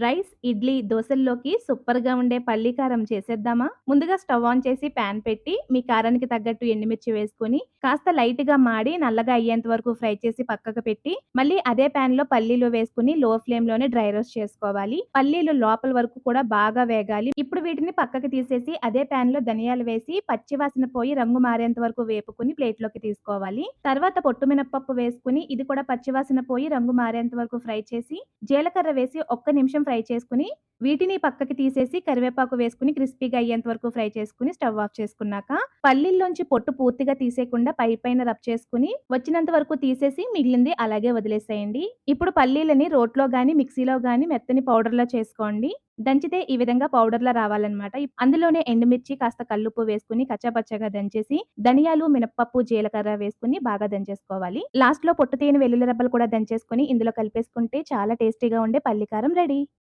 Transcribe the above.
Rice, idli, దోసల్లోకి సూపర్‌గా ఉండే పల్లీ కారం చేసేద్దామా? ముందుగా స్టవ్ ఆన్ చేసి పాన్ పెట్టి, మీ కారానికి తగ్గట్టు ఎండుమిర్చి వేసుకొని, కాస్త లైట్‌గా మాడి నల్లగా అయ్యేంత వరకు ఫ్రై చేసి పక్కకు పెట్టి, మళ్ళీ అదే పాన్‌లో పల్లీలు వేసుకొని లో ఫ్లేమ్లోనే డ్రై రోస్ట్ చేసుకోవాలి. పల్లీలు లోపల వరకు కూడా బాగా వేగాలి. ఇప్పుడు వీటిని పక్కకు తీసేసి అదే పాన్‌లో ధనియాలు వేసి పచ్చివాసన పోయి రంగు మారేంత వరకు వేపుకొని ప్లేట్‌లోకి తీసుకోవాలి. తర్వాత పొట్టు మినపప్పు వేసుకుని ఇది కూడా పచ్చివాసన పోయి రంగు మారేంత వరకు ఫ్రై చేసి, జీలకర్ర వేసి ఒక్క నిమిషం ఫ్రై చేసుకొని, వీటిని పక్కకి తీసేసి కరివేపాకు వేసుకుని క్రిస్పీగా అయ్యేంత వరకు ఫ్రై చేసుకొని స్టవ్ ఆఫ్ చేసుకున్నాక, పల్లీల్లోంచి పొట్టు పూర్తిగా తీసేయకుండా పై పైన రబ్ చేసుకొని, వచ్చినంత వరకు తీసేసి మిగిలింది అలాగే వదిలేసేయండి. ఇప్పుడు పల్లీలని రోట్లో గాని, మిక్సీలో గాని మెత్తని పౌడర్లో చేసుకోండి. దంచితే ఈ విధంగా పౌడర్‌లా రావాలన్నమాట. అందులోనే ఎండుమిర్చి, కాస్త కల్లుప్పు వేసుకొని కచ్చాపచ్చగా దంచేసి, ధనియాలు, మినపప్పు, జీలకర్ర వేసుకొని బాగా దంచేసుకోవాలి. లాస్ట్లో పొట్టు తీయని వెల్లుల్లి రెబ్బలు కూడా దంచేసుకొని ఇందులో కలిపేసుకుంటే చాలా టేస్టీగా ఉండే పల్లి కారం రెడీ.